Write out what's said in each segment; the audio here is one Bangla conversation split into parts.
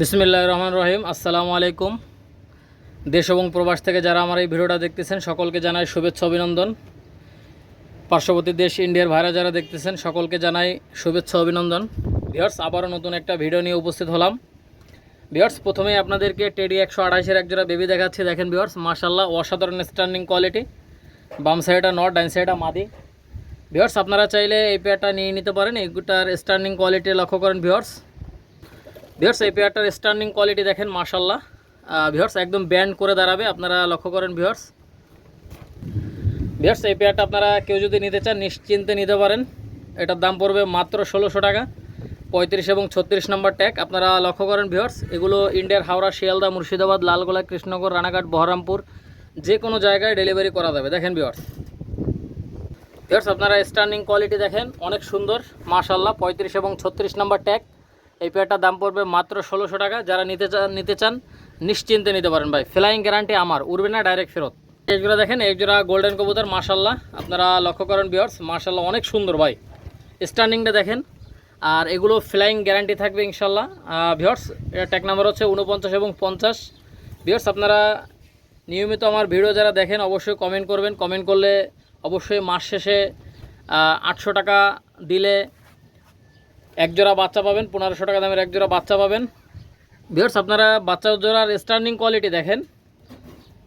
বিসমিল্লাহ রহমান রহিম। আসসালামু আলাইকুম। দেশ এবং প্রবাস থেকে যারা আমার এই ভিডিওটা দেখতেছেন, সকলকে জানাই শুভেচ্ছা, অভিনন্দন। পার্শ্ববর্তী দেশ ইন্ডিয়ার ভাইরা যারা দেখতেছেন, সকলকে জানাই শুভেচ্ছা, অভিনন্দন। ভিওর্স আবারও নতুন একটা ভিডিও নিয়ে উপস্থিত হলাম। ভিওর্স প্রথমেই আপনাদেরকে টেডি একশো আড়াইশের একজোড়া বেবি দেখাচ্ছি। দেখেন ভিওর্স মার্শাল্লাহ অসাধারণ স্ট্যান্ডিং কোয়ালিটি। বাম সাইডটা নট ডাইন সাইডটা মাদি। ভিওর্স আপনারা চাইলে এই পেয়ারটা নিয়ে নিতে পারেন। এইগুটার স্ট্যান্ডিং কোয়ালিটি লক্ষ্য করেন ভিওর্স ভিওর্স এই পেয়ারটার স্ট্যান্ডিং কোয়ালিটি দেখেন মাশাল্লাহ ভিওর্স একদম ব্যান্ড করে দাঁড়াবে, আপনারা লক্ষ্য করেন ভিওর্স ভিওর্স এই পেয়ারটা আপনারা কেউ যদি নিতে চান, নিশ্চিন্তে নিতে পারেন। এটার দাম পড়বে মাত্র ষোলোশো টাকা। পঁয়ত্রিশ এবং ছত্রিশ নম্বর ট্যাগ আপনারা লক্ষ্য করেন ভিওর্স এগুলো ইন্ডিয়ার হাওড়া, শিয়ালদা, মুর্শিদাবাদ, লালগোলা, কৃষ্ণনগর, রানাঘাট, বহরমপুর, যে কোনো জায়গায় ডেলিভারি করা যাবে। দেখেন ভিওর্স ভিওর্স আপনারা স্ট্যান্ডিং কোয়ালিটি দেখেন, অনেক সুন্দর মাশাল্লাহ পঁয়ত্রিশ এবং ছত্রিশ নম্বর ট্যাগ এই পেয়ারটার দাম পড়বে মাত্র ষোলোশো টাকা। যারা নিতে চান নিতে চান, নিশ্চিন্তে নিতে পারেন ভাই। ফ্লাইং গ্যারান্টি আমার, উড়বে না ডাইরেক্ট ফেরত। এই জোড়া দেখেন এই জোড়া গোল্ডেন কবুতর মাশাল্লাহ আপনারা লক্ষ্য করেন বিয়ার্স মাশাল্লাহ অনেক সুন্দর ভাই। স্ট্যান্ডিংটা দেখেন, আর এগুলো ফ্লাইং গ্যারান্টি থাকবে ইনশাল্লাহ ভিওর্স এটা ট্যাক নাম্বার হচ্ছে উনপঞ্চাশ এবং পঞ্চাশ। ভিওর্স আপনারা নিয়মিত আমার ভিডিও যারা দেখেন, অবশ্যই কমেন্ট করবেন। কমেন্ট করলে অবশ্যই মাস শেষে আটশো টাকা দিলে এক জোড়া বাচ্চা পাবেন, পনেরোশো টাকা দামের এক জোড়া বাচ্চা পাবেন। ভিওর্স আপনারা বাচ্চা জোড়ার স্টার্নিং কোয়ালিটি দেখেন।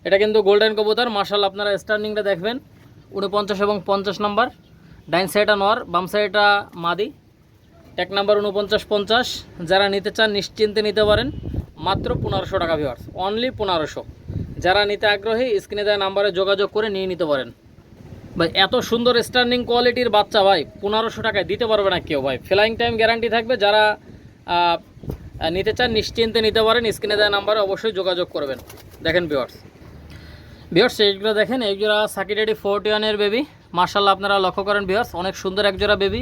এটা কিন্তু গোল্ডেন কবুতর মার্শাল আপনারা স্টার্নিংটা দেখবেন। উনপঞ্চাশ এবং পঞ্চাশ নাম্বার, ডাইন সাইডটা নর, বাম সাইডটা মাদি। এক নাম্বার, উনপঞ্চাশ, পঞ্চাশ। যারা নিতে চান, নিশ্চিন্তে নিতে পারেন। মাত্র পনেরোশো টাকা ভিওর্স অনলি পনেরোশো। যারা নিতে আগ্রহী স্ক্রিনে দেওয়া নাম্বারে যোগাযোগ করে নিয়ে নিতে পারেন। ভাই, এত সুন্দর স্ট্যান্ডিং কোয়ালিটির বাচ্চা ভাই, পনেরোশো টাকায় দিতে পারবে না কেউ ভাই। ফ্লাইং টাইম গ্যারান্টি থাকবে, যারা নিতে চান, নিশ্চিন্তে নিতে পারেন স্ক্রিনে দেওয়া নাম্বারে অবশ্যই যোগাযোগ করবেন। দেখেন বিয়ার্স বিয়ার্স এইগুলো দেখেন এই জোড়া সাকিরেডি ফোরটি ওয়ানের বেবি মার্শাল্লাহ আপনারা লক্ষ্য করেন বিয়ার্স অনেক সুন্দর এক জোড়া বেবি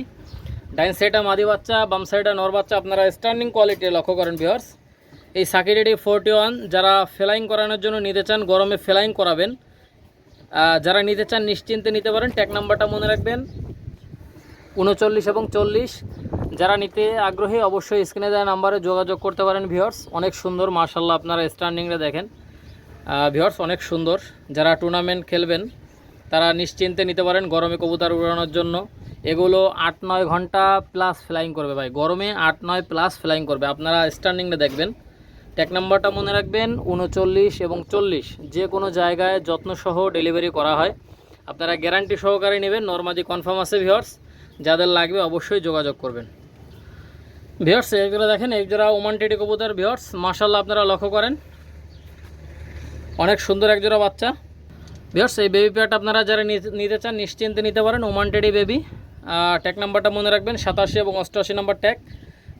ডাইন সাইডটা মাদি বাচ্চা, বাম সাইডটা নর বাচ্চা, আপনারা স্ট্যান্ডিং কোয়ালিটি লক্ষ্য করেন বিয়ার্স এই সাকিরেডি ফোরটি ওয়ান যারা ফ্লাইং করানোর জন্য নিতে চান, গরমে ফ্লাইং করাবেন। যারা নিতে চান, নিশ্চিন্তে নিতে পারেন। ট্যাগ নাম্বারটা মনে রাখবেন। উনচল্লিশ এবং চল্লিশ। যারা নিতে আগ্রহী, অবশ্যই স্ক্রিনে দেওয়া নাম্বারে যোগাযোগ করতে পারেন ভিওর্স অনেক সুন্দর মার্শাল্লাহ আপনারা স্ট্যান্ডিংটা দেখেন। ভিওর্স অনেক সুন্দর। যারা টুর্নামেন্ট খেলবেন, তারা নিশ্চিন্তে নিতে পারেন গরমে কবুতর উড়ানোর জন্য। এগুলো আট নয় ঘণ্টা প্লাস ফ্লাইং করবে ভাই। গরমে আট নয় প্লাস ফ্লাইং করবে। আপনারা স্ট্যান্ডিংটা দেখবেন। ট্যাগ নাম্বারটা মনে রাখবেন, উনচল্লিশ এবং চল্লিশ। যে কোনো জায়গায় যত্নসহ ডেলিভারি করা হয়। আপনারা গ্যারান্টি সহকারে নেবেন নর্মালি কনফার্ম আছে ভিওর্স যাদের লাগবে অবশ্যই যোগাযোগ করবেন। ভিওর্স এগুলো দেখেন, এক জোড়া ওমান টেডি কবুতর ভিওর্স মার্শাল্লাহ আপনারা লক্ষ্য করেন। অনেক সুন্দর এক জোড়া বাচ্চা। ভিওর্স এই বেবি পেয়ারটা আপনারা যারা নিতে- চান, নিশ্চিন্তে নিতে পারেন ওমান টেডি বেবি ট্যাগ নাম্বারটা মনে রাখবেন, সাতাশি এবং অষ্টআশি নাম্বার ট্যাগ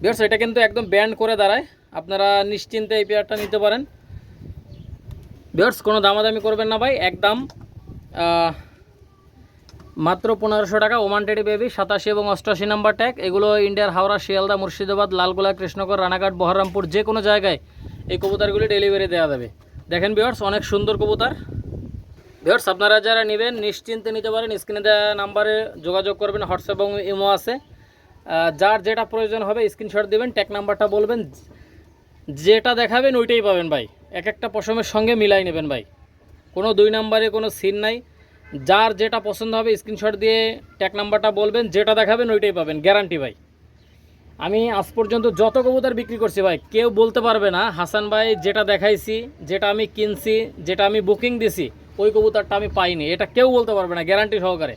ভিওর্স এটা কিন্তু একদম ব্যান্ড করে দাঁড়ায়। আপনারা নিশ্চিন্তে এই পেয়ারটা নিতে পারেন। ভিওর্স কোনো দামাদামি করবেন না ভাই। একদম মাত্র পনেরোশো টাকা ওমান টেডি বেবি সাতাশি এবং অষ্টআশি নাম্বার ট্যাগ এগুলো ইন্ডিয়ার হাওড়া, শিয়ালদা, মুর্শিদাবাদ, লালগোলা কৃষ্ণগর রানাঘাট, বহরমপুর, যে কোনো জায়গায় এই কবুতারগুলি ডেলিভারি দেওয়া যাবে। দেখেন বিয়ার্স অনেক সুন্দর কবুতার। বিয়ার্স আপনারা যারা নেবেন, নিশ্চিন্তে নিতে পারেন। স্ক্রিনে দেওয়া নাম্বারে যোগাযোগ করবেন, হোয়াটসঅ্যাপ এবং ইমো আছে। যার যেটা প্রয়োজন হবে স্ক্রিনশট দেবেন ট্যাগ নাম্বারটা বলবেন, যেটা দেখাবেন ওইটাই পাবেন ভাই। এক একটা পশমের সঙ্গে মিলাই নেবেন ভাই। কোনো দুই নাম্বারে কোনো সিন নাই। যার যেটা পছন্দ হবে স্ক্রিনশট দিয়ে ট্যাগ নাম্বারটা বলবেন, যেটা দেখাবেন ওইটাই পাবেন গ্যারান্টি ভাই। আমি আজ পর্যন্ত যত কবুতর বিক্রি করছি ভাই, কেউ বলতে পারবে না, হাসান ভাই যেটা দেখাইছি, যেটা আমি কিনছি, যেটা আমি বুকিং দিছি, ওই কবুতরটা আমি পাইনি। এটা কেউ বলতে পারবে না গ্যারান্টি সহকারে।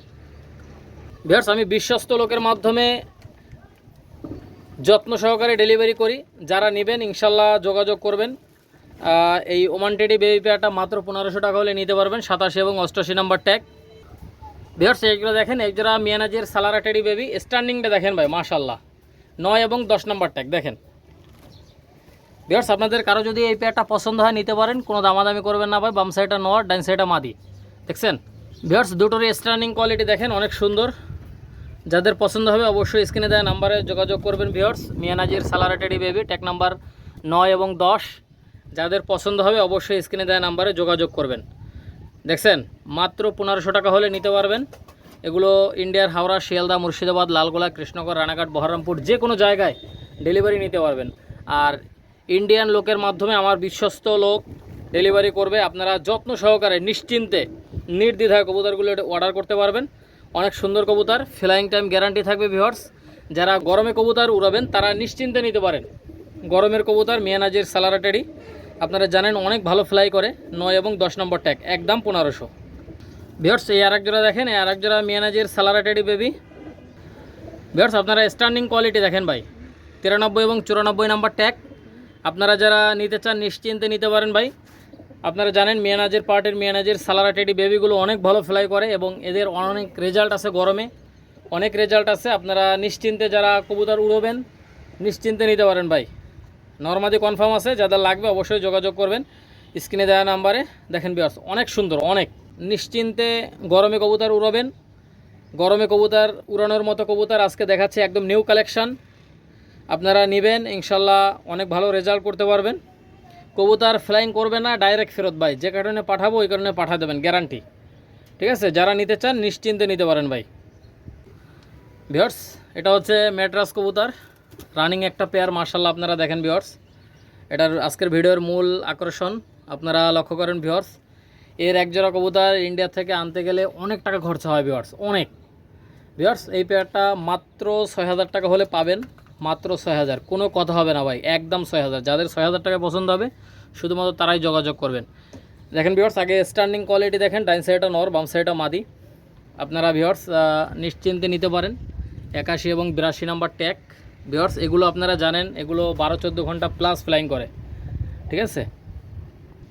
ভিউয়ার্স আমি বিশ্বস্ত লোকের মাধ্যমে যত্ন সহকারে ডেলিভারি করি। যারা নেবেন, ইনশাল্লাহ যোগাযোগ করবেন। এই ওমান টেডি বেবি পেয়ারটা মাত্র পনেরোশো টাকা হলে নিতে পারবেন, সাতাশি এবং অষ্টআশি নাম্বার ট্যাগ ভিউয়ার্স এইগুলো দেখেন এক জোড়া মিয়ানাজের সালারা টেডি বেবি। স্ট্যান্ডিংটা দেখেন ভাই, মাশাল্লাহ। নয় এবং দশ নাম্বার ট্যাগ দেখেন। ভিউয়ার্স আপনাদের কারও যদি এই পেয়ারটা পছন্দ হয়, নিতে পারেন। কোনো দামাদামি করবেন না ভাই, বাম সাইডটা নর ডাইন সাইডটা মাদি। দেখছেন? ভিউয়ার্স দুটোরই স্ট্যান্ডিং কোয়ালিটি দেখেন, অনেক সুন্দর। যাদের পছন্দ হবে অবশ্যই স্ক্রিনে দেওয়া নাম্বারে যোগাযোগ করবেন ভিওর্স মিয়ানাজির সালারা টেডি বেবি ট্যাক নাম্বার নয় এবং দশ। যাদের পছন্দ হবে অবশ্যই স্ক্রিনে দেওয়া নাম্বারে যোগাযোগ করবেন। দেখছেন, মাত্র পনেরোশো টাকা হলে নিতে পারবেন। এগুলো ইন্ডিয়ার হাওড়া, শিয়ালদা, মুর্শিদাবাদ, লালগোলা কৃষ্ণগর রানাঘাট, বহরমপুর, যে কোনো জায়গায় ডেলিভারি নিতে পারবেন। আর ইন্ডিয়ান লোকের মাধ্যমে আমার বিশ্বস্ত লোক ডেলিভারি করবে। আপনারা যত্ন সহকারে, নিশ্চিন্তে, নির্দ্বিধায় কবুতরগুলো অর্ডার করতে পারবেন। অনেক সুন্দর কবুতর। ফ্লাইং টাইম গ্যারান্টি থাকবে ভিওর্স যারা গরমে কবুতর উড়াবেন, তারা নিশ্চিন্তে নিতে পারেন। গরমের কবুতর মিয়ানাজির সালারাটেডি আপনারা জানেন, অনেক ভালো ফ্লাই করে। নয় এবং দশ নম্বর ট্যাগ একদম পনেরোশো। ভিওর্স এই আরেক জোড়া দেখেন, এই আরেক জোড়া মিয়ানাজির সালারাটেডি বেবি ভিওর্স আপনারা স্ট্যান্ডিং কোয়ালিটি দেখেন ভাই। তিরানব্বই এবং চুরানব্বই নম্বর ট্যাগ আপনারা যারা নিতে চান, নিশ্চিন্তে নিতে পারেন ভাই। আপনারা জানেন মেয়ানাজের পার্টের মিয়ানাজের সালারা টেডি বেবিগুলো অনেক ভালো ফ্লাই করে এবং এদের অনেক রেজাল্ট আছে গরমে। অনেক রেজাল্ট আছে। আপনারা নিশ্চিন্তে যারা কবুতর উড়োবেন, নিশ্চিন্তে নিতে পারেন ভাই। নর্মাদি কনফার্ম আছে, যাদের লাগবে অবশ্যই যোগাযোগ করবেন। স্ক্রিনে দেওয়া নাম্বারে দেখেন বিয়ার্স অনেক সুন্দর, অনেক। নিশ্চিন্তে গরমে কবুতর উড়োবেন। গরমে কবুতর উড়ানোর মতো কবুতর আজকে দেখাচ্ছে একদম নিউ কালেকশান আপনারা নেবেন, ইনশাল্লাহ অনেক ভালো রেজাল্ট করতে পারবেন। কবুতর ফ্লাইং করবে না ডাইরেক্ট ফেরত ভাই। যে কারণে পাঠাবো, ওই কারণে পাঠা দেবেন গ্যারান্টি ঠিক আছে? যারা নিতে চান, নিশ্চিন্তে নিতে পারেন ভাই। ভিওর্স এটা হচ্ছে ম্যাট্রাস কবুতর। রানিং একটা পেয়ার মার্শাল্লাহ আপনারা দেখেন ভিওর্স এটার আজকের ভিডিওর মূল আকর্ষণ, আপনারা লক্ষ্য করেন ভিওর্স এর একজোড়া কবুতর ইন্ডিয়া থেকে আনতে গেলে অনেক টাকা খরচা হয় ভিওর্স অনেক। ভিওর্স এই পেয়ারটা মাত্র ছয় হাজার টাকা হলে পাবেন। মাত্র ছয় হাজার। কোনো কথা হবে না ভাই, একদম ছয় হাজার। যাদের ছয় হাজার টাকা পছন্দ হবে, শুধুমাত্র তারাই যোগাযোগ করবেন। দেখেন ভিওর্স আগে স্ট্যান্ডিং কোয়ালিটি দেখেন ডাইন সাইডটা নর, বাম সাইডটা মাদি। আপনারা ভিওর্স নিশ্চিন্তে নিতে পারেন। একাশি এবং বিরাশি নাম্বার ট্যাগ ভিওর্স এগুলো আপনারা জানেন, এগুলো বারো চোদ্দ ঘণ্টা প্লাস ফ্লাইং করে। ঠিক আছে?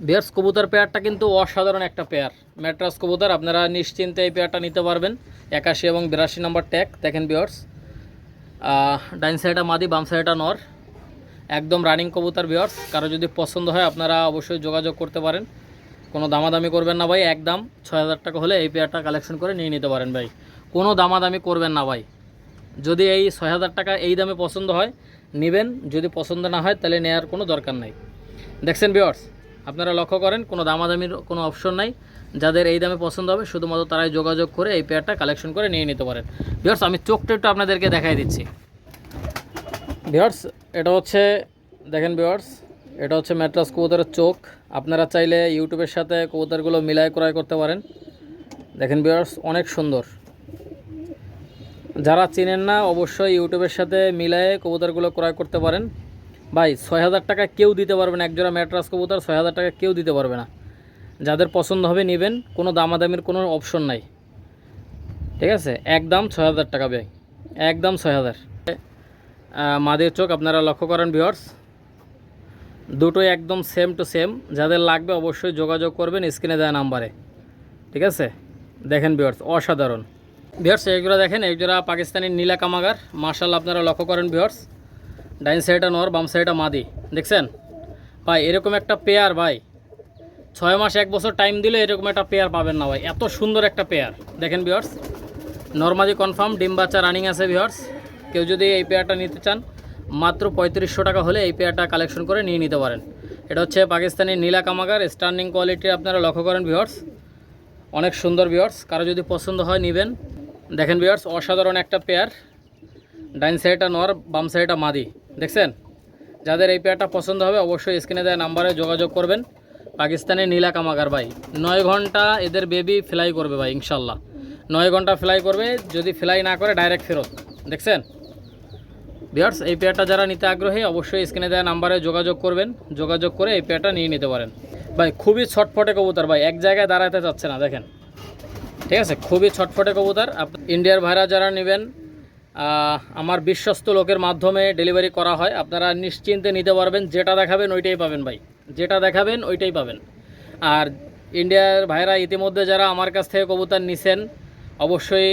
বিয়ার্স কবুতর পেয়ারটা কিন্তু অসাধারণ একটা পেয়ার ম্যাট্রাস কবুতর, আপনারা নিশ্চিন্তে এই পেয়ারটা নিতে পারবেন। একাশি এবং বিরাশি নাম্বার ট্যাগ দেখেন বিয়ার্স ডাইন সাইডটা মাদি, বাম সাইডটা নর। একদম রানিং কবুতর বিয়ার্স কারও যদি পছন্দ হয়, আপনারা অবশ্যই যোগাযোগ করতে পারেন। কোনো দামাদামি করবেন না ভাই, একদম ছয় হাজার টাকা হলে এই পেয়ারটা কালেকশন করে নিয়ে নিতে পারেন ভাই। কোনো দামাদামি করবেন না ভাই। যদি এই ছয় হাজার টাকা এই দামে পছন্দ হয়, নেবেন। যদি পছন্দ না হয়, তাহলে নেওয়ার কোনো দরকার নাই। দেখছেন বিয়ার্স আপনারা লক্ষ্য করেন, কোনো দামাদামির কোনো অপশন নাই। যাদের এই দামে পছন্দ হবে, শুধুমাত্র তারাই যোগাযোগ করে এই পেয়ারটা কালেকশন করে নিয়ে নিতে পারেন। ভিওর্স আমি চোখটা একটু আপনাদেরকে দেখাই দিচ্ছি। ভিওর্স এটা হচ্ছে, দেখেন ভিওর্স এটা হচ্ছে ম্যাট্রাস কবুতরের চোখ। আপনারা চাইলে ইউটিউবের সাথে কবুতরগুলো মিলায় ক্রয় করতে পারেন। দেখেন ভিওর্স অনেক সুন্দর। যারা চিনেন না, অবশ্যই ইউটিউবের সাথে মিলায়ে কবুতরগুলো ক্রয় করতে পারেন। ভাই, ছয় হাজার টাকা কেউ দিতে পারবে না। একজোড়া ম্যাট্রাস কবুতর, ছয় হাজার টাকা কেউ দিতে পারবে না। যাদের পছন্দ হবে নেবেন, কোনো দামাদামির কোনো অপশন নাই। ঠিক আছে? একদম ছয় হাজার টাকা ব্যয়। একদম ছয় হাজার। মাদের চোখ আপনারা লক্ষ্য করেন ভিওর্স দুটোই একদম সেম টু সেম যাদের লাগবে অবশ্যই যোগাযোগ করবেন স্ক্রিনে দেওয়া নাম্বারে। ঠিক আছে? দেখেন ভিওর্স অসাধারণ। ভিওর্স এইগুলো দেখেন এইজোড়া পাকিস্তানি নীলা কামাগার। মার্শাল আপনারা লক্ষ্য করেন ভিওর্স ডাইন সাইডটা নর, বাম সাইডটা মাদি। দেখছেন? ভাই, এরকম একটা পেয়ার ভাই। ছয় মাস, এক বছর টাইম দিলে এরকম একটা পেয়ার পাবেন না ভাই। এত সুন্দর একটা পেয়ার দেখেন বিয়ার্স নর্মালি কনফার্ম ডিম বাচ্চা রানিং আছে বিয়ার্স কেউ যদি এই পেয়ারটা নিতে চান, মাত্র পঁয়ত্রিশশো টাকা হলে এই পেয়ারটা কালেকশন করে নিয়ে নিতে পারেন। এটা হচ্ছে পাকিস্তানি নীলা কামাগার স্টার্নিং কোয়ালিটি আপনারা লক্ষ্য করেন ভিওর্স অনেক সুন্দর ভিওর্স কারও যদি পছন্দ হয় নেবেন। দেখেন ভিওর্স অসাধারণ একটা পেয়ার ডাইন সাইডটা নর, বাম সাইডটা মাদি। দেখছেন? যাদের এই পেয়ারটা পছন্দ হবে, অবশ্যই স্ক্রিনে দেওয়া নাম্বারে যোগাযোগ করবেন। পাকিস্তানি নীলা কামাগার ভাই। নয় ঘণ্টা এদের বেবি ফ্লাই করবে ভাই, ইনশাল্লাহ। নয় ঘণ্টা ফ্লাই করবে, যদি ফ্লাই না করে ডাইরেক্ট ফেরত। দেখছেন? বিয়ার্স এই পেয়ারটা যারা নিতে আগ্রহী, অবশ্যই স্ক্রিনে দেওয়া নাম্বারে যোগাযোগ করবেন। যোগাযোগ করে এই পেয়ারটা নিয়ে নিতে পারেন। ভাই, খুবই ছটফটে কবুতর ভাই, এক জায়গায় দাঁড়াতে চাচ্ছে না, দেখেন। ঠিক আছে? খুবই ছটফটে কবুতর। ইন্ডিয়ার ভাইরা যারা নেবেন আমার বিশ্বস্ত লোকের মাধ্যমে ডেলিভারি করা হয়, আপনারা নিশ্চিন্তে নিতে পারবেন, যেটা দেখাবেন ওইটাই পাবেন ভাই। যেটা দেখাবেন ওইটাই পাবেন। আর ইন্ডিয়ার ভাইরা ইতিমধ্যে যারা আমার কাছ থেকে কবুতর নিছেন, অবশ্যই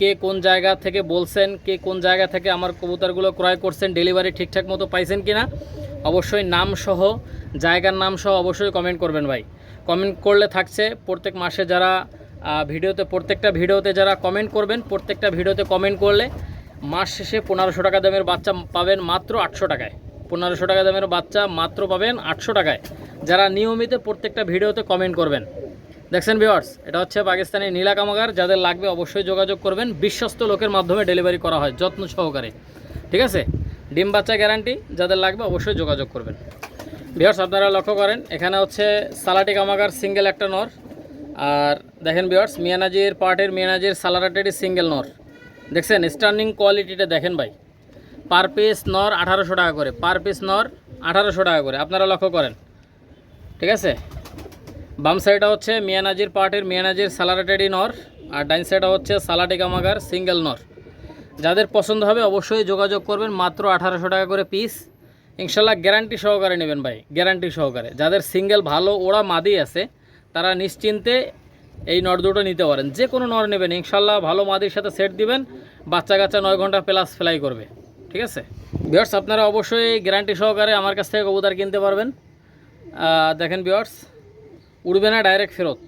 কে কোন জায়গা থেকে বলছেন, কে কোন জায়গা থেকে আমার কবুতরগুলো ক্রয় করছেন ডেলিভারি ঠিকঠাক মতো পাইছেন কি না অবশ্যই নাম সহ, জায়গার নাম সহ অবশ্যই কমেন্ট করবেন ভাই। কমেন্ট করলে থাকছে, প্রত্যেক মাসে যারা ভিডিওতে, প্রত্যেকটা ভিডিওতে যারা কমেন্ট করবেন, প্রত্যেকটা ভিডিওতে কমেন্ট করলে মাস শেষে পনেরোশো টাকা দামের বাচ্চা পাবেন মাত্র আটশো টাকায়। পনেরোশো টাকা দামের বাচ্চা মাত্র পাবেন আটশো টাকায়। যারা নিয়মিত প্রত্যেকটা ভিডিওতে কমেন্ট করবেন। দেখছেন ভিওয়ার্স এটা হচ্ছে পাকিস্তানি নীলা কামাগার। যাদের লাগবে অবশ্যই যোগাযোগ করবেন। বিশ্বস্ত লোকের মাধ্যমে ডেলিভারি করা হয়, যত্ন সহকারে। ঠিক আছে? ডিম বাচ্চা গ্যারান্টি যাদের লাগবে অবশ্যই যোগাযোগ করবেন। বিহার্স আপনারা লক্ষ্য করেন, এখানে হচ্ছে সালাটি কামাগার সিঙ্গেল একটা নর। আর দেখেন বিহার্স মিয়ানাজির পার্টের মিয়ানাজির সালারাটেরই সিঙ্গেল নর। দেখছেন? স্টার্নিং কোয়ালিটিটা দেখেন ভাই। পার পিস নর আঠারোশো টাকা করে, পার পিস নর আঠারোশো টাকা করে। আপনারা লক্ষ্য করেন, ঠিক আছে? বাম সাইডটা হচ্ছে মিয়ানাজির পার্টির মিয়ানাজির সালারাটেডি নর, আর ডাইন সাইডটা হচ্ছে সালাটি কামাগার সিঙ্গেল নর। যাদের পছন্দ হবে অবশ্যই যোগাযোগ করবেন মাত্র আঠারোশো টাকা করে পিস ইনশাল্লাহ গ্যারান্টি সহকারে নেবেন ভাই গ্যারান্টি সহকারে। যাদের সিঙ্গেল ভালো ওরা মাদি আছে, তারা নিশ্চিন্তে এই নর দুটো নিতে পারেন। যে কোনো নর নেবেন, ইনশাল্লাহ ভালো মাদির সাথে সেট দিবেন, বাচ্চা কাচ্চা নয় ঘণ্টা প্লাস ফ্লাই করবে। ঠিক আছে? বিয়ার্স আপনারা অবশ্যই গ্যারান্টি সহকারে আমার কাছ থেকে কবুতর কিনতে পারবেন। দেখেন বিয়ার্স উড়বে না ডাইরেক্ট ফেরত।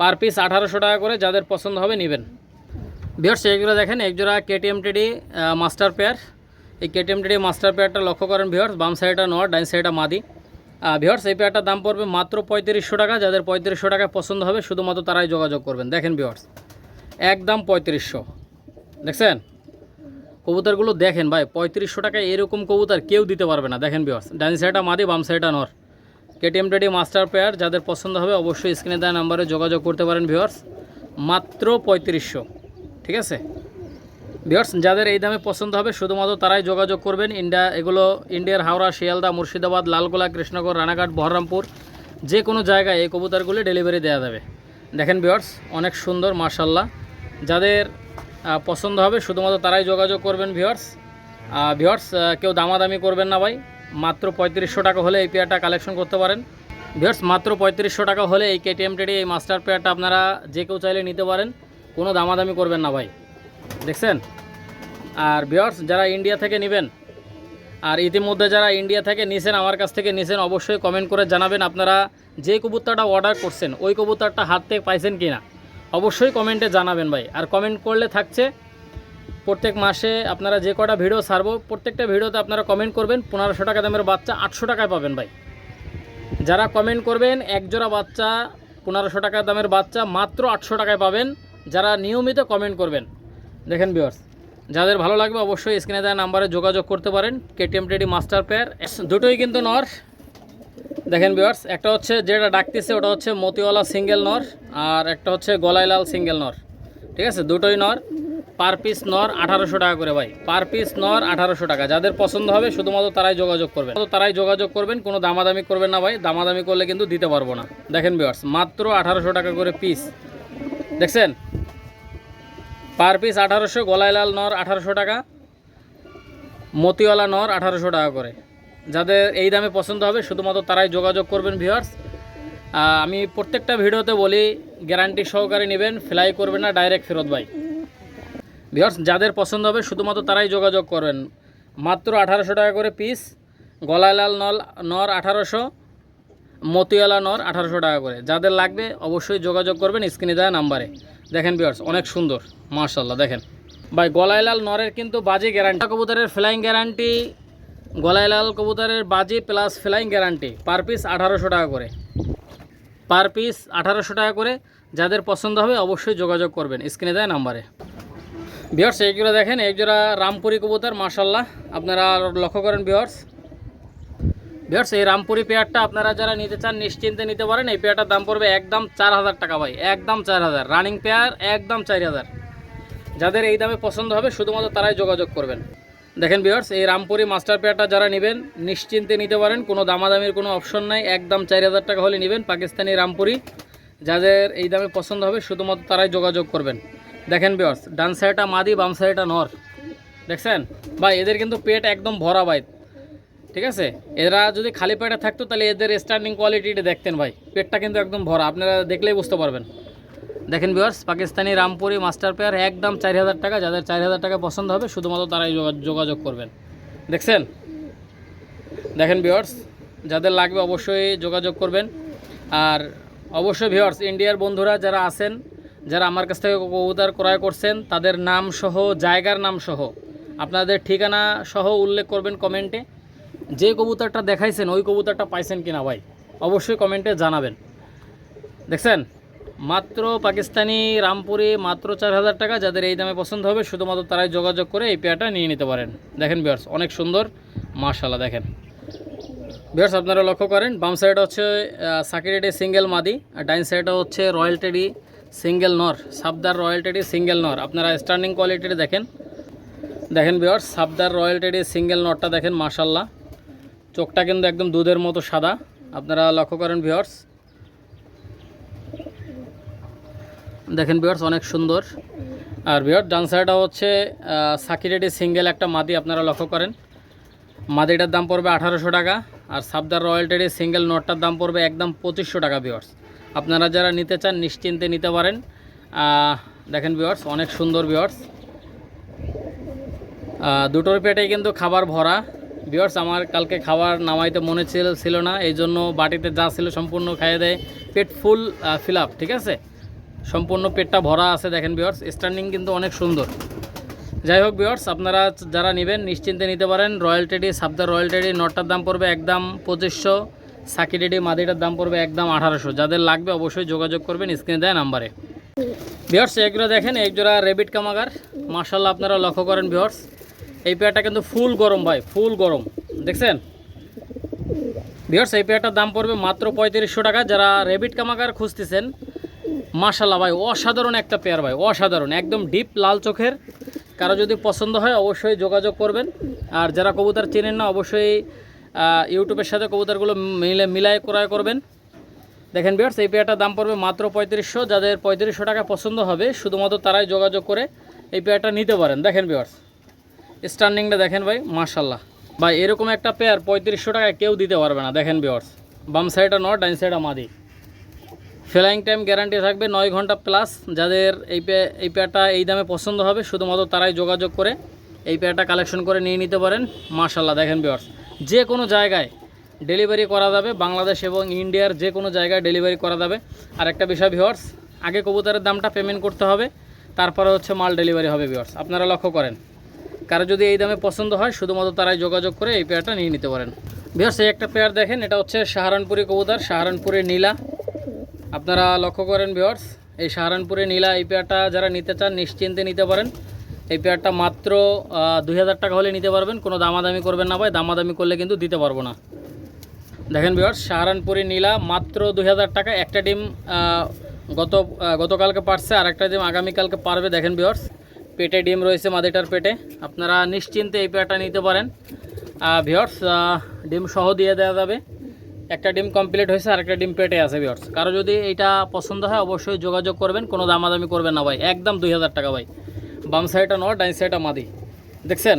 পার পিস আঠারোশো টাকা করে যাদের পছন্দ হবে নেবেন। বিহার্স এগুলো দেখেন, একজোড়া কেটিএম টিডি মাস্টার পেয়ার এই কেটিএম টিডি মাস্টার পেয়ারটা লক্ষ্য করেন ভিহার্স বাম সাইডটা নর ডাইন সাইডটা মাদি। ভিহার্স এই পেয়ারটার দাম পড়বে মাত্র পঁয়ত্রিশশো টাকা, যাদের পঁয়ত্রিশশো টাকা পছন্দ হবে, শুধুমাত্র তারাই যোগাযোগ করবেন। দেখেন ভিহার্স একদম পঁয়ত্রিশশো। দেখছেন? কবুতরগুলো দেখেন ভাই, পঁয়ত্রিশশো টাকায় এরকম কবুতার কেউ দিতে পারবে না। দেখেন ভিহার্স ডাইন সাইডটা মাদি, বাম সাইডটা নর। কেটিএম টিডি মাস্টার পেয়ার যাদের পছন্দ হবে অবশ্যই স্ক্রিনে দেওয়া নাম্বারে যোগাযোগ করতে পারেন ভিহার্স মাত্র পঁয়ত্রিশশো, ঠিক আছে? বিয়ার্স যাদের এই দামে পছন্দ হবে, শুধুমাত্র তারাই যোগাযোগ করবেন। ইন্ডিয়া, এগুলো ইন্ডিয়ার হাওড়া, শিয়ালদা, মুর্শিদাবাদ, লালগোলা, কৃষ্ণগড়, রানাঘাট, বহরমপুর, যে কোনো জায়গায় এই কবুতারগুলি ডেলিভারি দেওয়া যাবে। দেখেন বিয়ার্স অনেক সুন্দর মার্শাল্লাহ যাদের পছন্দ হবে। শুধুমাত্র তারাই যোগাযোগ করবেন ভিওয়ার্স ভিওয়ার্স কেউ দামাদামি করবেন না ভাই। মাত্র পঁয়ত্রিশশো টাকা হলে এই পেয়ারটা কালেকশন করতে পারেন। ভিওয়ার্স মাত্র পঁয়ত্রিশশো টাকা হলে এই কেটিএম টেডি এই মাস্টার পেয়ারটা আপনারা যে কেউ চাইলে নিতে পারেন। কোনো দামাদামি করবেন না ভাই। দেখছেন? আর ভিওয়ার্স যারা ইন্ডিয়া থেকে নেবেন, আর ইতিমধ্যে যারা ইন্ডিয়া থেকে নিছেন, আমার কাছ থেকে নিছেন, অবশ্যই কমেন্ট করে জানাবেন আপনারা যে কবুতরটা অর্ডার করছেন, ওই কবুতরটা হাত থেকে পাইছেন কি না অবশ্যই কমেন্টে জানাবেন ভাই। আর কমেন্ট করলে থাকছে, প্রত্যেক মাসে আপনারা যে কটা ভিডিও ছাড়বো, প্রত্যেকটা ভিডিওতে আপনারা কমেন্ট করবেন, পনেরোশো টাকা দামের বাচ্চা আটশো টাকায় পাবেন ভাই। যারা কমেন্ট করবেন, একজোড়া বাচ্চা, পনেরোশো টাকা দামের বাচ্চা মাত্র আটশো টাকায় পাবেন। যারা নিয়মিত কমেন্ট করবেন, দেখেন বিয়ার্স যাদের ভালো লাগবে অবশ্যই স্ক্রিনে দেওয়া নাম্বারে যোগাযোগ করতে পারেন। কেটিএম টেডি মাস্টার পেয়ার দুটোই কিন্তু নর দেখেন বিয়ার্স একটা হচ্ছে যেটা ডাকতেছে, ওটা হচ্ছে মতিওয়ালা সিঙ্গেল নর, আর একটা হচ্ছে গলাইলাল সিঙ্গেল নর। ঠিক আছে? দুটোই নর পার পিস নর আঠারোশো টাকা করে ভাই। পার পিস নর আঠারোশো টাকা। যাদের পছন্দ হবে, শুধুমাত্র তারাই যোগাযোগ করবেন তো তারাই যোগাযোগ করবেন, কোনো দামাদামি করবেন না ভাই। দামাদামি করলে কিন্তু দিতে পারব না। দেখেন বিয়ার্স মাত্র আঠারোশো টাকা করে পিস দেখছেন? পার পিস আঠারোশো, গলাইলাল নর আঠারোশো টাকা, মতিওয়ালা নর আঠারোশো টাকা করে। যাদের এই দামে পছন্দ হবে, শুধুমাত্র তারাই যোগাযোগ করবেন ভিউয়ার্স আমি প্রত্যেকটা ভিডিওতে বলি গ্যারান্টি সহকারে নেবেন ফ্লাই করবেন না ডাইরেক্ট ফেরত ভাই। ভিউয়ার্স যাদের পছন্দ হবে, শুধুমাত্র তারাই যোগাযোগ করবেন। মাত্র আঠারোশো টাকা করে পিস গলাইলাল নল, নর আঠারোশো, মতিওয়ালা নর আঠারোশো টাকা করে। যাদের লাগবে, অবশ্যই যোগাযোগ করবেন, স্ক্রিনে দেওয়া নাম্বারে। দেখেন বিয়ার্স অনেক সুন্দর মার্শাল্লাহ দেখেন। ভাই গলাইলাল নরের কিন্তু বাজে গ্যারান্টি কবুতরের ফ্লাইং গ্যারান্টি গলাইলাল কবুতরের বাজি plus flying guarantee. Per piece আঠারোশো টাকা করে। পার পিস আঠারোশো টাকা করে। যাদের পছন্দ হবে অবশ্যই যোগাযোগ করবেন। স্ক্রিনে দেয় নাম্বারে। বিহার্স এইগুলো দেখেন একজোড়া রামপুরি কবুতর মার্শাল্লাহ আপনারা লক্ষ্য করেন বিহার্স বিহার্স এই রামপুরি পেয়ারটা আপনারা যারা নিতে চান, নিশ্চিন্তে নিতে পারেন। এই পেয়ারটার দাম পড়বে একদম চার হাজার টাকা ভাই। একদম চার হাজার। রানিং পেয়ার একদম চার হাজার। যাদের এই দামে পছন্দ হবে, শুধুমাত্র তারাই যোগাযোগ করবেন। দেখেন বিহার্স এই রামপুরি মাস্টার পেয়ারটা যারা নেবেন, নিশ্চিন্তে নিতে পারেন, কোনো দামাদামির কোনো অপশন নাই। একদম চার হাজার টাকা হলে নেবেন পাকিস্তানি রামপুরি। যাদের এই দামে পছন্দ হবে, শুধুমাত্র তারাই যোগাযোগ করবেন। দেখেন বিহার্স ডান সাইডটা মাদি, বাম সাইডটা নর। দেখছেন? ভাই, এদের কিন্তু পেট একদম ভরা ভাই। ঠিক আছে? এরা যদি খালি পেটে থাকতো, তাহলে এদের স্ট্যান্ডিং কোয়ালিটিটা দেখতেন ভাই। পেটটা কিন্তু একদম ভরা। আপনারা দেখলেই বুঝতে পারবেন। দেখেন viewers Pakistani Rampuri master pair একদম চার হাজার টাকা, যাদের চার হাজার টাকা পছন্দ হবে, শুধুমাত্র তারাই যোগা- যোগাযোগ করবেন। দেখছেন? দেখেন বিয়ার্স যাদের লাগবে অবশ্যই যোগাযোগ করবেন। আর অবশ্যই ভিওয়ার্স ইন্ডিয়ার বন্ধুরা যারা আছেন, যারা আমার কাছ থেকে কবুতর ক্রয় করছেন, তাদের নাম সহ, জায়গার নাম সহ, আপনাদের ঠিকানা সহ উল্লেখ করবেন কমেন্টে। যে কবুতরটা দেখাইছেন, ওই কবুতরটা পাইছেন কিনা ভাই, অবশ্যই কমেন্টে জানাবেন। দেখছেন? মাত্র পাকিস্তানি রামপুরে মাত্র চার হাজার টাকা যাদের এই দামে পছন্দ হবে, শুধুমাত্র তারাই যোগাযোগ করে এই পেয়ারটা নিয়ে নিতে পারেন। দেখেন বিয়ার্স অনেক সুন্দর। মার্শাল্লাহ দেখেন। বিয়ার্স আপনারা লক্ষ্য করেন, বাম সাইড হচ্ছে সাকিরেডি সিঙ্গেল মাদি, আর ডাইন সাইডটা হচ্ছে রয়্যাল টেডি সিঙ্গেল নর, সাবদার রয়্যাল টেডি সিঙ্গেল নর। আপনারা স্টার্নিং কোয়ালিটির দেখেন। দেখেন বিয়ার্স সাবদার রয়্যাল টেডি সিঙ্গেল নরটা দেখেন মার্শাল্লাহ চোখটা কিন্তু একদম দুধের মতো সাদা। আপনারা লক্ষ্য করেন ভিওর্স দেখেন ভিওর্স অনেক সুন্দর। আর ভিওর ডান সাইডটা হচ্ছে সাকিরেডি সিঙ্গেল একটা মাদি আপনারা লক্ষ্য করেন। মাদিটার দাম পড়বে আঠারোশো টাকা আর সাবদার রয়্যালটির সিঙ্গেল নটটার দাম পড়বে একদম পঁচিশশো টাকা ভিওর্স আপনারা যারা নিতে চান নিশ্চিন্তে নিতে পারেন। দেখেন ভিওর্স অনেক সুন্দর আহ, দুটোর পেটেই কিন্তু খাবার ভরা। বিয়ার্স আমার কালকে খাবার নামাইতে মনে ছিল ছিল না এই জন্য বাটিতে যা ছিল সম্পূর্ণ খাইয়ে দেয়। পেট ফুল ফিল আপ ঠিক আছে? সম্পূর্ণ পেটটা ভরা আছে দেখেন বিয়ার্স স্ট্যান্ডিং কিন্তু অনেক সুন্দর। যাই হোক বিয়ার্স আপনারা যারা নেবেন, নিশ্চিন্তে নিতে পারেন। রয়্যাল টেডি সাবদার রয়্যাল টেডি নটটার দাম পড়বে একদম পঁচিশশো। সাকি টেডি মাদিটার দাম পড়বে একদম আঠারোশো। যাদের লাগবে অবশ্যই যোগাযোগ করবেন স্ক্রিনে দেয় নাম্বারে। ভিওর্স এগুলো দেখেন এক জোড়া রেবিট কামাগার মার্শাল্লাহ আপনারা লক্ষ্য করেন ভিওর্স এই পেয়ারটা কিন্তু ফুল গরম ভাই ফুল গরম। দেখছেন? ভিওর্স এই পেয়ারটার দাম পড়বে মাত্র পঁয়ত্রিশশো টাকা। যারা রেবিট কামাগার খুঁজতেছেন মার্শাল্লাহ ভাই, অসাধারণ একটা পেয়ার ভাই, অসাধারণ, একদম ডিপ লাল চোখের। কারও যদি পছন্দ হয়, অবশ্যই যোগাযোগ করবেন। আর যারা কবুতর চেনেন না, অবশ্যই ইউটিউবের সাথে কবুতরগুলো মিলে মিলায় ক্রয় করবেন। দেখেন বিয়ার্স এই পেয়ারটার দাম পড়বে মাত্র পঁয়ত্রিশশো। যাদের পঁয়ত্রিশশো টাকা পছন্দ হবে, শুধুমাত্র তারাই যোগাযোগ করে এই পেয়ারটা নিতে পারেন। দেখেন বিয়ার্স স্ট্যান্ডিংটা দেখেন ভাই মার্শাল্লাহ ভাই, এরকম একটা পেয়ার পঁয়ত্রিশশো টাকায় কেউ দিতে পারবে না। দেখেন বিয়ার্স বাম সাইডটা নট ডাইন সাইডটা মাদি। ফ্লাইং টাইম গ্যারান্টি থাকবে নয় ঘণ্টা প্লাস। যাদের এই এই পেয়ারটা এই দামে পছন্দ হবে, শুধুমাত্র তারাই যোগাযোগ করে এই পেয়ারটা কালেকশন করে নিয়ে নিতে পারেন। মার্শাল্লাহ দেখেন বিয়ার্স যে কোনো জায়গায় ডেলিভারি করা যাবে, বাংলাদেশ এবং ইন্ডিয়ার যে কোনো জায়গায় ডেলিভারি করা যাবে। আর একটা বিষয় ভিওয়ার্স আগে কবুতরের দামটা পেমেন্ট করতে হবে, তারপরে হচ্ছে মাল ডেলিভারি হবে ভিওয়ার্স আপনারা লক্ষ্য করেন, কারও যদি এই দামে পছন্দ হয়, শুধুমাত্র তারাই যোগাযোগ করে এই পেয়ারটা নিয়ে নিতে পারেন। ভিওর্স এই একটা পেয়ার দেখেন, এটা হচ্ছে সাহারানপুরি কবুতর, সাহারানপুরের নীলা। আপনারা লক্ষ্য করেন ভিওর্স এই সাহারানপুরে নীলা এই পেয়ারটা যারা নিতে চান, নিশ্চিন্তে নিতে পারেন। এই পেয়ারটা মাত্র দুই হাজার টাকা হলে নিতে পারবেন, কোনো দামাদামি করবেন না ভাই, দামাদামি করলে কিন্তু দিতে পারব না। দেখেন ভিওর্স সাহারানপুরি নীলা মাত্র দুই হাজার টাকা, একটা ডিম গত গতকালকে পারছে আর একটা ডিম আগামীকালকে পারবে। দেখেন ভিওর্স পেটে ডিম রয়েছে মাদিটার পেটে। আপনারা নিশ্চিন্তে এই পেয়ারটা নিতে পারেন। ভিওর্স ডিম সহ দিয়ে দেওয়া যাবে। একটা ডিম কমপ্লিট হয়েছে আর একটা ডিম পেটে আছে ভিওর্স কারও যদি এটা পছন্দ হয়, অবশ্যই যোগাযোগ করবেন, কোনো দামাদামি করবেন না ভাই, একদম দুই হাজার টাকা ভাই। বাম সাইডটা নয় ডাইন সাইডটা মাদি। দেখছেন?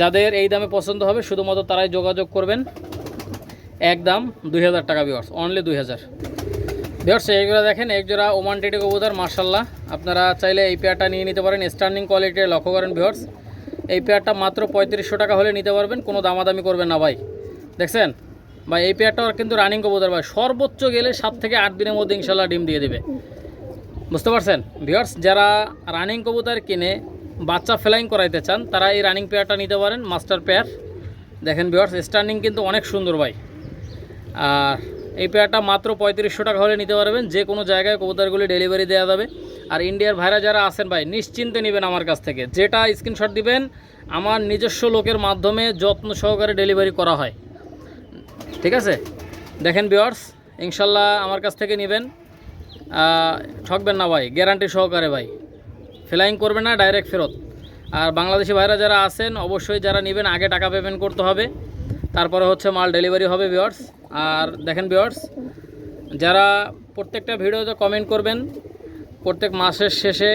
যাদের এই দামে পছন্দ হবে, শুধুমাত্র তারাই যোগাযোগ করবেন। একদম দুই হাজার টাকা ভিওর্স অনলি দুই হাজার। ভিওর্স এইগুলো দেখেন এক জোড়া ওমান টেডি কবুতর মার্শাল্লাহ আপনারা চাইলে এই পেয়ারটা নিয়ে নিতে পারেন স্টার্নিং কোয়ালিটির লক্ষ্য করেন ভিওর্স এই পেয়ারটা মাত্র পঁয়ত্রিশশো টাকা হলে নিতে পারবেন, কোনো দামাদামি করবেন না ভাই। দেখছেন? ভাই, এই পেয়ারটা কিন্তু রানিং কবুতর ভাই। সর্বোচ্চ গেলে সাত থেকে আট দিনের মধ্যে ইনশাল্লাহ ডিম দিয়ে দেবে। বুঝতে পারছেন? ভিওর্স যারা রানিং কবুতর কিনে বাচ্চা ফ্লাইং করাইতে চান, তারা এই রানিং পেয়ারটা নিতে পারেন মাস্টার পেয়ার দেখেন ভিওর্স স্টার্নিং কিন্তু অনেক সুন্দর ভাই। আর এই পেয়ারটা মাত্র পঁয়ত্রিশশো টাকা হলে নিতে পারবেন, যে কোনো জায়গায় কবুতরগুলি ডেলিভারি দেওয়া যাবে। আর ইন্ডিয়ার ভাইরা যারা আছেন ভাই, নিশ্চিন্তে নেবেন আমার কাছ থেকে। যেটা স্ক্রিনশট দিবেন, আমার নিজস্ব লোকের মাধ্যমে যত্ন সহকারে ডেলিভারি করা হয়। ঠিক আছে? দেখেন বিয়ার্স ইনশাল্লাহ আমার কাছ থেকে নেবেন। ঠকবেন না ভাই গ্যারান্টি সহকারে ভাই। ফ্লাইং করবে না ডাইরেক্ট ফেরত। আর বাংলাদেশি ভাইরা যারা আছেন, অবশ্যই যারা নেবেন, আগে টাকা পেমেন্ট করতে হবে। তারপরে হচ্ছে মাল ডেলিভারি হবে বিয়ার্স আর দেখেন বিয়ার্স যারা প্রত্যেকটা ভিডিওতে কমেন্ট করবেন, প্রত্যেক মাসের শেষে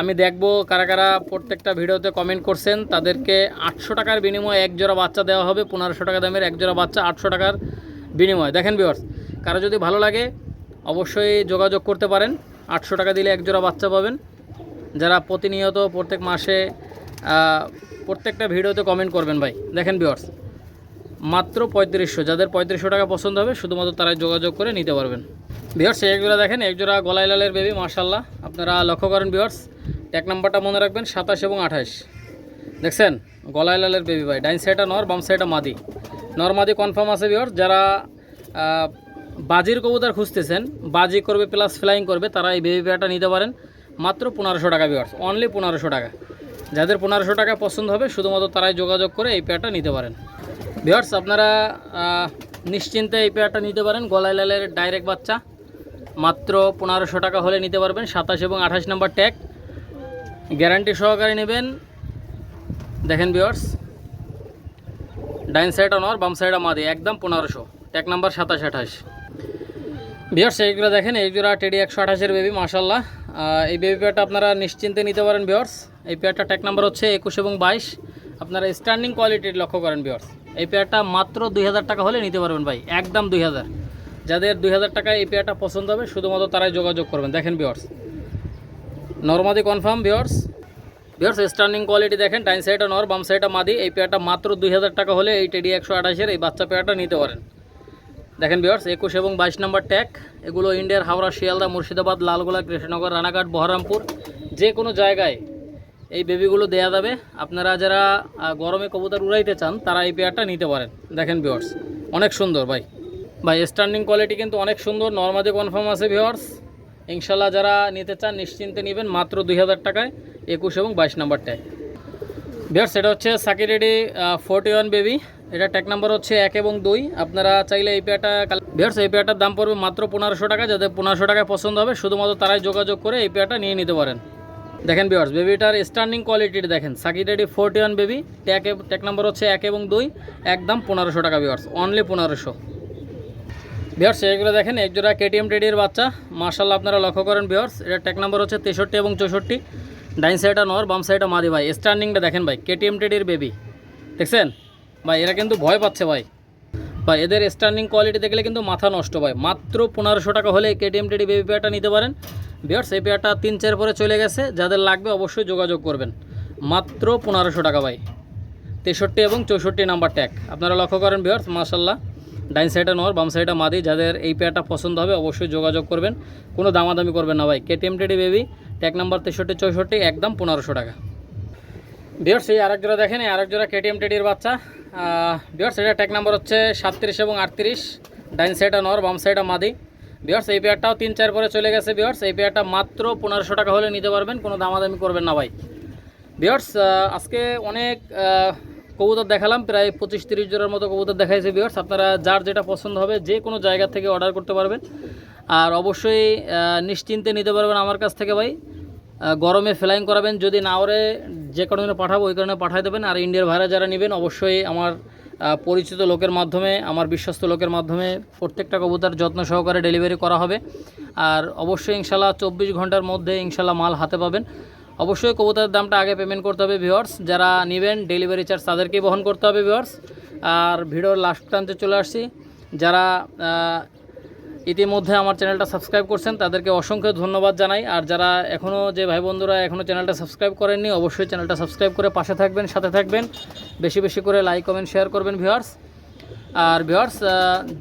আমি দেখব কারা কারা প্রত্যেকটা ভিডিওতে কমেন্ট করছেন। তাদেরকে আটশো টাকার বিনিময়ে এক জোড়া বাচ্চা দেওয়া হবে, পনেরোশো টাকা দামের এক জোড়া বাচ্চা আটশো টাকার বিনিময়ে। দেখেন বিয়ার্স কারও যদি ভালো লাগে, অবশ্যই যোগাযোগ করতে পারেন। আটশো টাকা দিলে এক জোড়া বাচ্চা পাবেন। যারা প্রতিনিয়ত প্রত্যেক মাসে প্রত্যেকটা ভিডিওতে কমেন্ট করবেন ভাই। দেখেন বিয়ার্স মাত্র পঁয়ত্রিশশো, যাদের পঁয়ত্রিশশো টাকা পছন্দ হবে, শুধুমাত্র তারাই যোগাযোগ করে নিতে পারবেন। বিয়ার্স একজোড়া দেখেন একজোড়া গলায় লালের বেবি মার্শাল্লাহ আপনারা লক্ষ্য করেন বিয়ার্স এক নাম্বারটা মনে রাখবেন, সাতাশ এবং আঠাশ। দেখছেন? গলায় লালের বেবি ভাই, ডাইন সাইডটা নর, বাম সাইডটা মাদি। নর, মাদি কনফার্ম আছে বিয়ার্স যারা বাজির কবুতর খুঁজতেছেন, বাজি করবে প্লাস ফ্লাইং করবে, তারা এই বেবি পেয়ারটা নিতে পারেন। মাত্র পনেরোশো টাকা বিয়ার্স অনলি পনেরোশো টাকা। যাদের পনেরোশো টাকা পছন্দ হবে, শুধুমাত্র তারাই যোগাযোগ করে এই পেয়ারটা নিতে পারেন। বিয়ার্স আপনারা নিশ্চিন্তে এই পেয়ারটা নিতে পারেন গলায় লালের ডাইরেক্ট বাচ্চা। মাত্র পনেরোশো টাকা হলে নিতে পারবেন সাতাশ এবং আঠাশ নাম্বার ট্যাগ। গ্যারান্টি সহকারে নেবেন। দেখেন বিয়ার্স ডাইন সাইড অনর বাম সাইড মাদি, একদম পনেরোশো। ট্যাগ নাম্বার সাতাশ আঠাশ। বিয়ার্স এইগুলো দেখেন এই জোড়া টেডি একশো আঠাশের বেবি মাসাল্লাহ এই বেবি পেয়ারটা আপনারা নিশ্চিন্তে নিতে পারেন বিয়ার্স এই পেয়ারটা ট্যাগ নাম্বার হচ্ছে একুশ এবং বাইশ। আপনারা স্ট্যান্ডিং কোয়ালিটির লক্ষ্য করেন বিয়ার্স এই পেয়ারটা মাত্র দুই হাজার টাকা হলে নিতে পারবেন ভাই, একদম দুই হাজার। যাদের দুই হাজার টাকায় এই পেয়ারটা পছন্দ হবে, শুধুমাত্র তারাই যোগাযোগ করবেন। দেখেন বিয়ার্স নর্মাদি confirm viewers viewers standing quality দেখেন ডাইন সাইডটা নর, বাম সাইডটা মাদি। এই পেয়ারটা মাত্র দুই হাজার টাকা হলে এই টেডি একশো আঠাশের এই বাচ্চা পেয়ারটা নিতে পারেন। দেখেন বিয়ার্স একুশ এবং বাইশ নম্বর ট্যাগ এগুলো ইন্ডিয়ার হাওড়া, শিয়ালদা, মুর্শিদাবাদ, লালগোলা, কৃষ্ণনগর, রানাঘাট, বহরমপুর। যে কোনো জায়গায় এই বেবিগুলো দেয়া যাবে। আপনারা যারা গরমে কবুতর উড়াইতে চান, তারা এই পেয়ারটা নিতে পারেন। দেখেন বিয়ার্স অনেক সুন্দর ভাই। ভাই স্ট্যান্ডিং কোয়ালিটি কিন্তু অনেক সুন্দর। নর্মাদি কনফার্ম আছে ভিওয়ার্স ইনশাল্লাহ যারা নিতে চান, নিশ্চিন্তে নেবেন মাত্র দুই হাজার টাকায় একুশ এবং বাইশ নাম্বার ট্যাগ বিয়ার্স এটা হচ্ছে সাকি রেডি ফোরটি ওয়ান বেবি এটা ট্যাগ নাম্বার হচ্ছে এক এবং দুই। আপনারা চাইলে এই পেয়ারটা বিয়ার্স এই পেয়ারটার দাম পড়বে মাত্র পনেরোশো টাকা। যাদের পনেরোশো টাকায় পছন্দ হবে, শুধুমাত্র তারাই যোগাযোগ করে এই পেয়ারটা নিয়ে নিতে পারেন। দেখেন বিয়ার্স বেবিটার স্ট্যান্ডিং কোয়ালিটির দেখেন। সাকি ready forty one baby tag tag number হচ্ছে এক এবং দুই। একদম পনেরোশো টাকা বিয়ার্স অনলি পনেরোশো। বিয়ার্স এগুলো দেখেন একজোড়া কেটিএম টেডির বাচ্চা। মার্শাল্লাহ আপনারা লক্ষ্য করেন বিয়ার্স এটা ট্যাগ নাম্বার হচ্ছে তেষট্টি এবং চৌষট্টি। ডাইন সাইডটা নর, বাম সাইডটা মাদি ভাই। স্ট্যান্ডিংটা দেখেন ভাই কেটিএম টেডির বেবি দেখছেন? ভাই, এরা কিন্তু ভয় পাচ্ছে ভাই। ভাই, এদের স্ট্যান্ডিং কোয়ালিটি দেখলে কিন্তু মাথা নষ্ট ভাই। মাত্র পনেরোশো টাকা হলে কেটিএম টেডি বেবি পেয়ারটা নিতে পারেন। বিয়ার্স এই পেয়ারটা তিন চার পরে চলে গেছে। যাদের লাগবে অবশ্যই যোগাযোগ করবেন। মাত্র পনেরোশো টাকা ভাই। তেষট্টি এবং চৌষট্টি নাম্বার ট্যাগ আপনারা লক্ষ্য করেন বিয়ার্স মাসাল্লাহ ডাইন সাইডে নর, বাম সাইডে মাদি। যাদের এই পেয়ারটা পছন্দ হবে, অবশ্যই যোগাযোগ করবেন। কোনো দামাদামি করবেন না ভাই। KTM teddy baby tag number তেষট্টি, চৌষট্টি, একদম পনেরোশো টাকা। বিয়ার্স এই আরেক জোড়া দেখেন, এই আরেক জোড়া কেটিএম টেডির বাচ্চা। বিয়ার্স এটা ট্যাক নাম্বার হচ্ছে সাতত্রিশ এবং আটত্রিশ। ডাইন সাইডে নর, বাম সাইডে মাদি। বিয়ার্স এই পেয়ারটাও তিন, চার পরে চলে গেছে বিয়ার্স এই পেয়ারটা মাত্র পনেরোশো টাকা হলে নিতে পারবেন, কোনো দামাদামি করবেন না ভাই। বিয়ার্স আজকে অনেক কবুতর দেখালাম, প্রায় পঁচিশ তিরিশ জোড়ার মতো কবুতর দেখাইছে বিয়ার্স আপনারা যার যেটা পছন্দ হবে, যে কোনো জায়গা থেকে অর্ডার করতে পারবেন। আর অবশ্যই নিশ্চিন্তে নিতে পারবেন আমার কাছ থেকে ভাই। গরমে ফ্লাইং করাবেন, যদি না ওরে যে কারণে পাঠাবো, ওই কারণে পাঠাই দেবেন। আর ইন্ডিয়ার ভাড়া যারা নেবেন, অবশ্যই আমার পরিচিত লোকের মাধ্যমে, আমার বিশ্বস্ত লোকের মাধ্যমে প্রত্যেকটা কবুতর যত্ন সহকারে ডেলিভারি করা হবে। আর অবশ্যই ইনশাল্লাহ চব্বিশ ঘণ্টার মধ্যে ইনশাল্লাহ মাল হাতে পাবেন। অবশ্যই কবুতরের দামটা আগে পেমেন্ট করতে হবে ভিওয়ার্স যারা নেবেন ডেলিভারি চার্জ তাদেরকেই বহন করতে হবে ভিওয়ার্স আর ভিডিওর লাস্ট প্রান্তে চলে আসছি। যারা ইতিমধ্যে আমার চ্যানেলটা সাবস্ক্রাইব করছেন, তাদেরকে অসংখ্য ধন্যবাদ জানাই। আর যারা এখনও যে ভাই বন্ধুরা এখনও চ্যানেলটা সাবস্ক্রাইব করেননি, অবশ্যই চ্যানেলটা সাবস্ক্রাইব করে পাশে থাকবেন, সাথে থাকবেন। বেশি বেশি করে লাইক কমেন্ট শেয়ার করবেন ভিউয়ার্স আর ভিউয়ার্স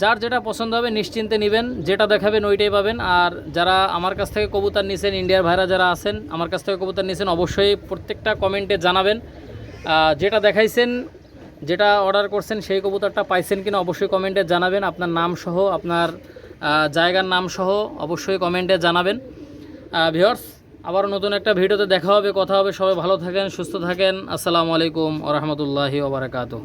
যার যেটা পছন্দ হবে নিশ্চিন্তে নেবেন, যেটা দেখাবেন ওইটাই পাবেন। আর যারা আমার কাছ থেকে কবুতর নিছেন ইন্ডিয়ার ভাইরা যারা আছেন, আমার কাছ থেকে কবুতর নিছেন, অবশ্যই প্রত্যেকটা কমেন্টে জানাবেন। যেটা দেখাইছেন, যেটা অর্ডার করছেন, সেই কবুতরটা পাইছেন কিনা অবশ্যই কমেন্টে জানাবেন। আপনার নাম সহ, আপনার জায়গার নাম সহ অবশ্যই কমেন্টে জানাবেন। ভিওর্স আবার নতুন একটা ভিডিওতে দেখা হবে, কথা হবে। সবাই ভালো থাকেন, সুস্থ থাকেন। আসসালামু আলাইকুম ওরহমতুল্লাহি ওবরাকাতু